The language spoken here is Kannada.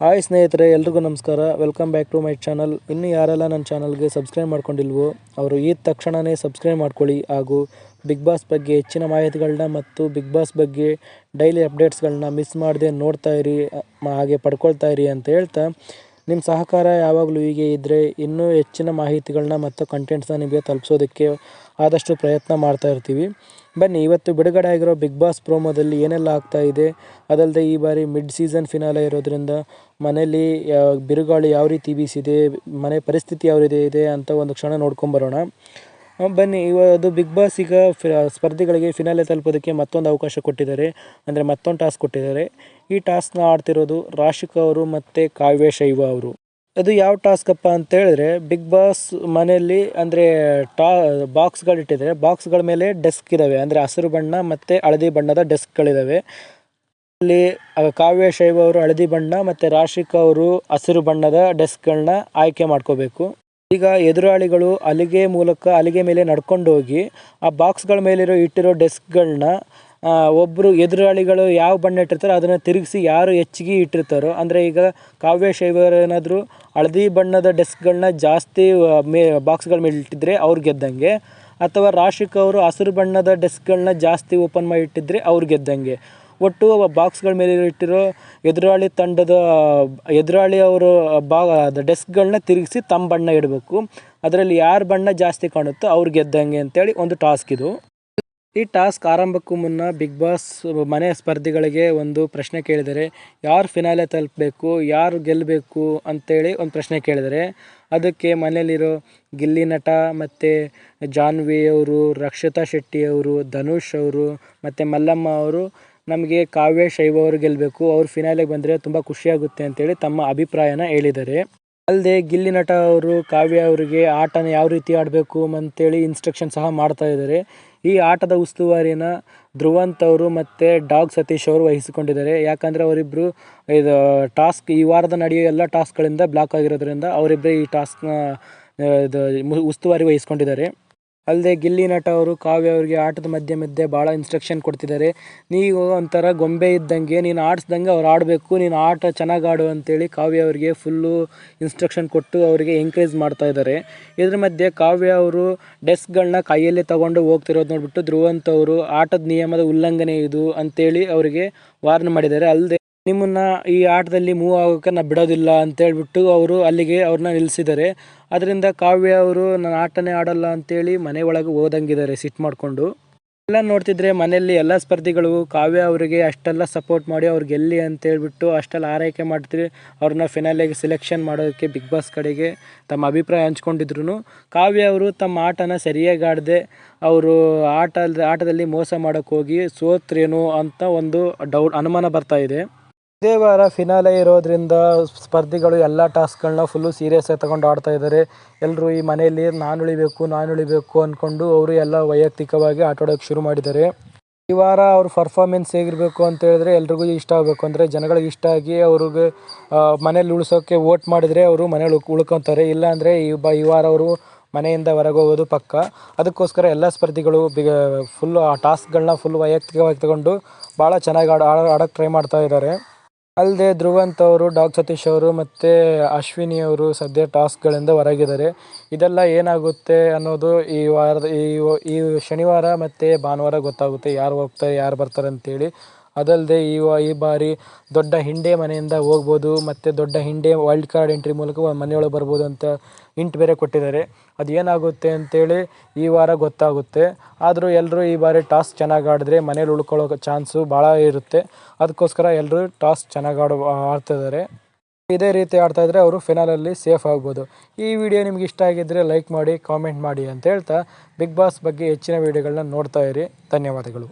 ಹಾಯ್ ಸ್ನೇಹಿತರೆ, ಎಲ್ರಿಗೂ ನಮಸ್ಕಾರ. Welcome back to my channel ಇನ್ನು ಯಾರೆಲ್ಲ ನನ್ನ ಚಾನಲ್ಗೆ ಸಬ್ಸ್ಕ್ರೈಬ್ ಮಾಡ್ಕೊಂಡಿಲ್ವೋ, ಅವರು ಈ ತಕ್ಷಣವೇ ಸಬ್ಸ್ಕ್ರೈಬ್ ಮಾಡ್ಕೊಳ್ಳಿ. ಹಾಗೂ ಬಿಗ್ ಬಾಸ್ ಬಗ್ಗೆ ಹೆಚ್ಚಿನ ಮಾಹಿತಿಗಳನ್ನ ಮತ್ತು ಬಿಗ್ ಬಾಸ್ ಬಗ್ಗೆ ಡೈಲಿ ಅಪ್ಡೇಟ್ಸ್ಗಳನ್ನ ಮಿಸ್ ಮಾಡದೆ ನೋಡ್ತಾ ಇರಿ, ಹಾಗೆ ಪಡ್ಕೊಳ್ತಾ ಇರಿ ಅಂತ ಹೇಳ್ತಾ ನಿಮ್ಮ ಸಹಕಾರ ಯಾವಾಗಲೂ ಹೀಗೆ ಇದ್ದರೆ ಇನ್ನೂ ಹೆಚ್ಚಿನ ಮಾಹಿತಿಗಳನ್ನ ಮತ್ತು ಕಂಟೆಂಟ್ಸ್ನ ನಿಮಗೆ ತಲುಪ್ಸೋದಕ್ಕೆ ಆದಷ್ಟು ಪ್ರಯತ್ನ ಮಾಡ್ತಾ ಇರ್ತೀವಿ. ಬನ್ನಿ, ಇವತ್ತು ಬಿಡುಗಡೆ ಆಗಿರೋ ಬಿಗ್ ಬಾಸ್ ಪ್ರೋಮೋದಲ್ಲಿ ಏನೆಲ್ಲ ಆಗ್ತಾ ಇದೆ? ಅದಲ್ಲದೆ ಈ ಬಾರಿ ಮಿಡ್ ಸೀಸನ್ ಫಿನಾಲೆ ಇರೋದ್ರಿಂದ ಮನೆಯಲ್ಲಿ ಬಿರುಗಾಳಿ ಯಾವ ರೀತಿ ಬೀಸಿದೆ, ಮನೆ ಪರಿಸ್ಥಿತಿ ಯಾವ ರೀತಿ ಇದೆ ಅಂತ ಒಂದು ಕ್ಷಣ ನೋಡ್ಕೊಂಬರೋಣ. ಬನ್ನಿ. ಇವತ್ತು ಬಿಗ್ ಬಾಸ್ ಈಗ ಸ್ಪರ್ಧಿಗಳಿಗೆ ಫಿನಾಲೆ ತಲುಪೋದಕ್ಕೆ ಮತ್ತೊಂದು ಅವಕಾಶ ಕೊಟ್ಟಿದ್ದಾರೆ. ಅಂದರೆ ಮತ್ತೊಂದು ಟಾಸ್ಕ್ ಕೊಟ್ಟಿದ್ದಾರೆ. ಈ ಟಾಸ್ಕ್ನ ಆಡ್ತಿರೋದು ರಾಶಿಕಾ ಅವರು ಮತ್ತು ಕಾವ್ಯ ಶೈವ ಅವರು. ಅದು ಯಾವ ಟಾಸ್ಕಪ್ಪ ಅಂತ ಹೇಳಿದ್ರೆ ಬಿಗ್ ಬಾಸ್ ಮನೆಯಲ್ಲಿ ಅಂದರೆ ಟಾ ಬಾಕ್ಸ್ಗಳು ಇಟ್ಟಿದ್ದಾರೆ ಬಾಕ್ಸ್ಗಳ ಮೇಲೆ ಡೆಸ್ಕ್ ಇದ್ದಾವೆ ಅಂದರೆ ಹಸಿರು ಬಣ್ಣ ಮತ್ತು ಹಳದಿ ಬಣ್ಣದ ಡೆಸ್ಕ್ಗಳಿದ್ದಾವೆ ಅಲ್ಲಿ ಕಾವ್ಯ ಶೈವ ಅವರು ಹಳದಿ ಬಣ್ಣ ಮತ್ತು ರಾಶಿಕಾ ಅವರು ಹಸಿರು ಬಣ್ಣದ ಡೆಸ್ಕ್ಗಳನ್ನ ಆಯ್ಕೆ ಮಾಡ್ಕೋಬೇಕು. ಈಗ ಎದುರಾಳಿಗಳು ಅಲಿಗೆ ಮೂಲಕ ಅಲಿಗೆ ಮೇಲೆ ನಡ್ಕೊಂಡು ಹೋಗಿ ಆ ಬಾಕ್ಸ್ಗಳ ಮೇಲಿರೋ ಇಟ್ಟಿರೋ ಡೆಸ್ಕ್ಗಳನ್ನ ಒಬ್ಬರು ಎದುರಾಳಿಗಳು ಯಾವ ಬಣ್ಣ ಇಟ್ಟಿರ್ತಾರೋ ಅದನ್ನು ತಿರುಗಿಸಿ ಯಾರು ಹೆಚ್ಚಿಗೆ ಇಟ್ಟಿರ್ತಾರೋ, ಅಂದರೆ ಈಗ ಕಾವ್ಯ ಶೈವರು ಏನಾದರೂ ಹಳದಿ ಬಣ್ಣದ ಡೆಸ್ಕ್ಗಳನ್ನ ಜಾಸ್ತಿ ಮೇ, ಬಾಕ್ಸ್ಗಳ ಮೇಲೆ ಇಟ್ಟಿದ್ರೆ ಅವ್ರು ಗೆದ್ದಂಗೆ, ಅಥವಾ ರಾಶಿಕ್ ಅವರು ಹಸಿರು ಬಣ್ಣದ ಡೆಸ್ಕ್ಗಳನ್ನ ಜಾಸ್ತಿ ಓಪನ್ ಮಾಡಿ ಇಟ್ಟಿದ್ರೆ ಅವ್ರು ಗೆದ್ದಂಗೆ. ಒಟ್ಟು ಬಾಕ್ಸ್ಗಳ ಮೇಲೆ ಇಟ್ಟಿರೋ ಎದುರಾಳಿ ತಂಡದ, ಎದುರಾಳಿ ಅವರು ಬಾ ಡೆಸ್ಕ್ಗಳನ್ನ ತಿರುಗಿಸಿ ತಮ್ಮ ಬಣ್ಣ ಇಡಬೇಕು. ಅದರಲ್ಲಿ ಯಾರ ಬಣ್ಣ ಜಾಸ್ತಿ ಕಾಣುತ್ತೋ ಅವ್ರು ಗೆದ್ದಂಗೆ ಅಂತೇಳಿ ಒಂದು ಟಾಸ್ಕ್ ಇದು. ಈ ಟಾಸ್ಕ್ ಆರಂಭಕ್ಕೂ ಮುನ್ನ ಬಿಗ್ ಬಾಸ್ ಮನೆ ಸ್ಪರ್ಧಿಗಳಿಗೆ ಒಂದು ಪ್ರಶ್ನೆ ಕೇಳಿದರೆ, ಯಾರು ಫಿನಾಲೆ ತಲುಪಬೇಕು, ಯಾರು ಗೆಲ್ಲಬೇಕು ಅಂತೇಳಿ ಒಂದು ಪ್ರಶ್ನೆ ಕೇಳಿದರೆ, ಅದಕ್ಕೆ ಮನೆಯಲ್ಲಿರೋ ಗಿಲ್ಲಿ ನಟ ಮತ್ತು ಜಾನ್ವಿ ಅವರು ರಕ್ಷಿತಾ ಶೆಟ್ಟಿ ಅವರು ಧನುಷ್ ಅವರು ಮತ್ತು ಮಲ್ಲಮ್ಮ ಅವರು ನಮಗೆ ಕಾವ್ಯ, ಶೈವ ಅವರು ಗೆಲ್ಲಬೇಕು ಅವ್ರು ಫಿನಾಲೆಗೆ ಬಂದರೆ ತುಂಬ ಖುಷಿಯಾಗುತ್ತೆ ಅಂತೇಳಿ ತಮ್ಮ ಅಭಿಪ್ರಾಯನ ಹೇಳಿದ್ದಾರೆ. ಅಲ್ಲದೆ ಗಿಲ್ಲಿ ನಟ ಅವರು, ಕಾವ್ಯ ಅವರಿಗೆ ಆಟನ ಯಾವ ರೀತಿ ಆಡಬೇಕು ಅಂತೇಳಿ ಇನ್ಸ್ಟ್ರಕ್ಷನ್ ಸಹ ಮಾಡ್ತಾ ಇದ್ದಾರೆ. ಈ ಆಟದ ಉಸ್ತುವಾರಿನ ಧ್ರುವಂತ್ ಅವರು ಮತ್ತು ಡಾಗ್ ಸತೀಶ್ ಅವರು ವಹಿಸಿಕೊಂಡಿದ್ದಾರೆ. ಯಾಕಂದರೆ ಅವರಿಬ್ಬರು ಇದು ಟಾಸ್ಕ್, ಈ ವಾರದ ನಡೆಯೋ ಎಲ್ಲ ಟಾಸ್ಕ್ಗಳಿಂದ ಬ್ಲಾಕ್ ಆಗಿರೋದ್ರಿಂದ ಅವರಿಬ್ಬರೇ ಈ ಟಾಸ್ಕ್ನ, ಇದು ಉಸ್ತುವಾರಿ ವಹಿಸ್ಕೊಂಡಿದ್ದಾರೆ. ಅಲ್ಲದೆ ಗಿಲ್ಲಿ ನಟ ಅವರು ಕಾವ್ಯ ಅವರಿಗೆ ಆಟದ ಮಧ್ಯೆ ಮಧ್ಯೆ ಭಾಳ ಇನ್ಸ್ಟ್ರಕ್ಷನ್ ಕೊಡ್ತಿದ್ದಾರೆ. ನೀವು ಒಂಥರ ಗೊಂಬೆ ಇದ್ದಂಗೆ, ನೀನು ಆಡಿಸ್ದಂಗೆ ಅವ್ರು ಆಡಬೇಕು, ನೀನು ಆಟ ಚೆನ್ನಾಗಿ ಆಡು ಅಂತೇಳಿ ಕಾವ್ಯ ಅವರಿಗೆ ಫುಲ್ಲು ಇನ್ಸ್ಟ್ರಕ್ಷನ್ ಕೊಟ್ಟು ಅವರಿಗೆ ಎಂಕರೇಜ್ ಮಾಡ್ತಾ ಇದ್ದಾರೆ. ಇದ್ರ ಮಧ್ಯೆ ಕಾವ್ಯ ಅವರು ಡೆಸ್ಕ್ಗಳನ್ನ ಕೈಯಲ್ಲೇ ತಗೊಂಡು ಹೋಗ್ತಿರೋದು ನೋಡಿಬಿಟ್ಟು ಧ್ರುವಂತ್ ಅವರು ಆಟದ ನಿಯಮದ ಉಲ್ಲಂಘನೆ ಇದು ಅಂತೇಳಿ ಅವರಿಗೆ ವಾರ್ನ್ ಮಾಡಿದ್ದಾರೆ. ಅಲ್ಲದೆ ನಿಮ್ಮನ್ನ ಈ ಆಟದಲ್ಲಿ ಮೂವ್ ಆಗೋಕೆ ನಾ ಬಿಡೋದಿಲ್ಲ ಅಂತೇಳ್ಬಿಟ್ಟು ಅವರು ಅಲ್ಲಿಗೆ ಅವ್ರನ್ನ ನಿಲ್ಲಿಸಿದ್ದಾರೆ ಅದರಿಂದ ಕಾವ್ಯ ಅವರು ನಾನು ಆಟನೇ ಆಡಲ್ಲ ಅಂತೇಳಿ ಮನೆ ಒಳಗೆ ಹೋದಂಗಿದ್ದಾರೆ ಸಿಟ್ ಮಾಡಿಕೊಂಡು. ಎಲ್ಲ ನೋಡ್ತಿದ್ರೆ ಮನೆಯಲ್ಲಿ ಎಲ್ಲ ಸ್ಪರ್ಧಿಗಳು ಕಾವ್ಯ ಅವರಿಗೆ ಅಷ್ಟೆಲ್ಲ ಸಪೋರ್ಟ್ ಮಾಡಿ ಅವ್ರು ಗೆಲ್ಲಿ ಅಂತೇಳ್ಬಿಟ್ಟು ಅಷ್ಟೆಲ್ಲ ಆರೈಕೆ ಮಾಡ್ತೀವಿ ಅವ್ರನ್ನ ಫಿನಾಲೆಗೆ ಸೆಲೆಕ್ಷನ್ ಮಾಡೋದಕ್ಕೆ ಬಿಗ್ ಬಾಸ್ ಕಡೆಗೆ ತಮ್ಮ ಅಭಿಪ್ರಾಯ ಹಂಚ್ಕೊಂಡಿದ್ರು ಕಾವ್ಯ ಅವರು ತಮ್ಮ ಆಟನ ಸರಿಯಾಗಿ ಆಡದೆ ಅವರು ಆಟ ಆಟದಲ್ಲಿ ಮೋಸ ಮಾಡೋಕ್ಕೋಗಿ ಸೋತ್ರೇನೋ ಅಂತ ಒಂದು ಡೌಟ್ ಅನುಮಾನ ಬರ್ತಾ ಇದೆ. ಇದೇ ವಾರ ಫಿನಾಲೆ ಇರೋದ್ರಿಂದ ಸ್ಪರ್ಧಿಗಳು ಎಲ್ಲ ಟಾಸ್ಕ್ಗಳನ್ನ ಫುಲ್ಲು ಸೀರಿಯಸ್ ಆಗಿ ತಗೊಂಡು ಆಡ್ತಾ ಇದ್ದಾರೆ ಎಲ್ಲರೂ ಈ ಮನೆಯಲ್ಲಿ ನಾನು ಉಳಿಬೇಕು ನಾನು ಉಳಿಬೇಕು ಅಂದ್ಕೊಂಡು ಅವರು ಎಲ್ಲ ವೈಯಕ್ತಿಕವಾಗಿ ಆಟ ಆಡೋಕ್ಕೆ ಶುರು ಮಾಡಿದ್ದಾರೆ. ಈ ವಾರ ಅವ್ರ ಪರ್ಫಾರ್ಮೆನ್ಸ್ ಹೇಗಿರಬೇಕು ಅಂತ ಹೇಳಿದ್ರೆ ಎಲ್ರಿಗೂ ಇಷ್ಟ ಆಗಬೇಕು. ಅಂದರೆ ಜನಗಳಿಗೆ ಇಷ್ಟ ಆಗಿ ಅವ್ರಿಗೆ ಮನೇಲಿ ಉಳಿಸೋಕ್ಕೆ ವೋಟ್ ಮಾಡಿದರೆ ಅವರು ಮನೇಲಿ ಉಳ್, ಉಳ್ಕೊತಾರೆ. ಇಲ್ಲಾಂದರೆ ಈ ಬ, ಈ ವಾರ ಅವರು ಮನೆಯಿಂದ ಹೊರಗೆ ಹೋಗೋದು ಪಕ್ಕ. ಅದಕ್ಕೋಸ್ಕರ ಎಲ್ಲ ಸ್ಪರ್ಧಿಗಳು ಬಿಗ ಫುಲ್ಲು ಆ ಟಾಸ್ಕ್ಗಳನ್ನ ಫುಲ್ ವೈಯಕ್ತಿಕವಾಗಿ ತಗೊಂಡು ಭಾಳ ಚೆನ್ನಾಗಿ ಆಡ ಆಡೋಕ್ಕೆ ಟ್ರೈ ಮಾಡ್ತಾ ಇದ್ದಾರೆ. ಅಲ್ಲದೆ ಧ್ರುವಂತ್ ಅವರು ಡಾಗ್ ಸತೀಶ್ ಅವರು ಮತ್ತು ಅಶ್ವಿನಿ ಅವರು ಸದ್ಯ ಟಾಸ್ಕ್ಗಳಿಂದ ಹೊರಗಿದ್ದಾರೆ. ಇದೆಲ್ಲ ಏನಾಗುತ್ತೆ ಅನ್ನೋದು ಈ ವಾರದ, ಈ ಈ ಶನಿವಾರ ಮತ್ತು ಭಾನುವಾರ ಗೊತ್ತಾಗುತ್ತೆ. ಯಾರು ಹೋಗ್ತಾರೆ, ಯಾರು ಬರ್ತಾರೆ ಅಂತೇಳಿ. ಅದಲ್ಲದೆ ಈ ಈ ಬಾರಿ ದೊಡ್ಡ ಹಿಂಡೆ ಮನೆಯಿಂದ ಹೋಗ್ಬೋದು, ಮತ್ತು ದೊಡ್ಡ ಹಿಂಡೆ ವೈಲ್ಡ್ ಕಾರ್ಡ್ ಎಂಟ್ರಿ ಮೂಲಕ ಮನೆಯೊಳಗೆ ಬರ್ಬೋದು ಅಂತ ಇಂಟ್ ಬೇರೆ ಕೊಟ್ಟಿದ್ದಾರೆ. ಅದು ಏನಾಗುತ್ತೆ ಅಂತೇಳಿ ಈ ವಾರ ಗೊತ್ತಾಗುತ್ತೆ. ಆದರೂ ಎಲ್ಲರೂ ಈ ಬಾರಿ ಟಾಸ್ ಚೆನ್ನಾಗಿ ಆಡಿದ್ರೆ ಮನೇಲಿ ಉಳ್ಕೊಳ್ಳೋಕೆ ಚಾನ್ಸು ಭಾಳ ಇರುತ್ತೆ. ಅದಕ್ಕೋಸ್ಕರ ಎಲ್ಲರೂ ಟಾಸ್ ಚೆನ್ನಾಗಿ ಆಡ ಆಡ್ತಿದ್ದಾರೆ ಇದೇ ರೀತಿ ಆಡ್ತಾ ಇದ್ದರೆ ಅವರು ಫಿನಾಲಲ್ಲಿ ಸೇಫ್ ಆಗ್ಬೋದು. ಈ ವಿಡಿಯೋ ನಿಮ್ಗೆ ಇಷ್ಟ ಆಗಿದ್ದರೆ ಲೈಕ್ ಮಾಡಿ ಕಾಮೆಂಟ್ ಮಾಡಿ ಅಂತ ಹೇಳ್ತಾ ಬಿಗ್ ಬಾಸ್ ಬಗ್ಗೆ ಹೆಚ್ಚಿನ ವಿಡಿಯೋಗಳನ್ನ ನೋಡ್ತಾ ಇರಿ. ಧನ್ಯವಾದಗಳು.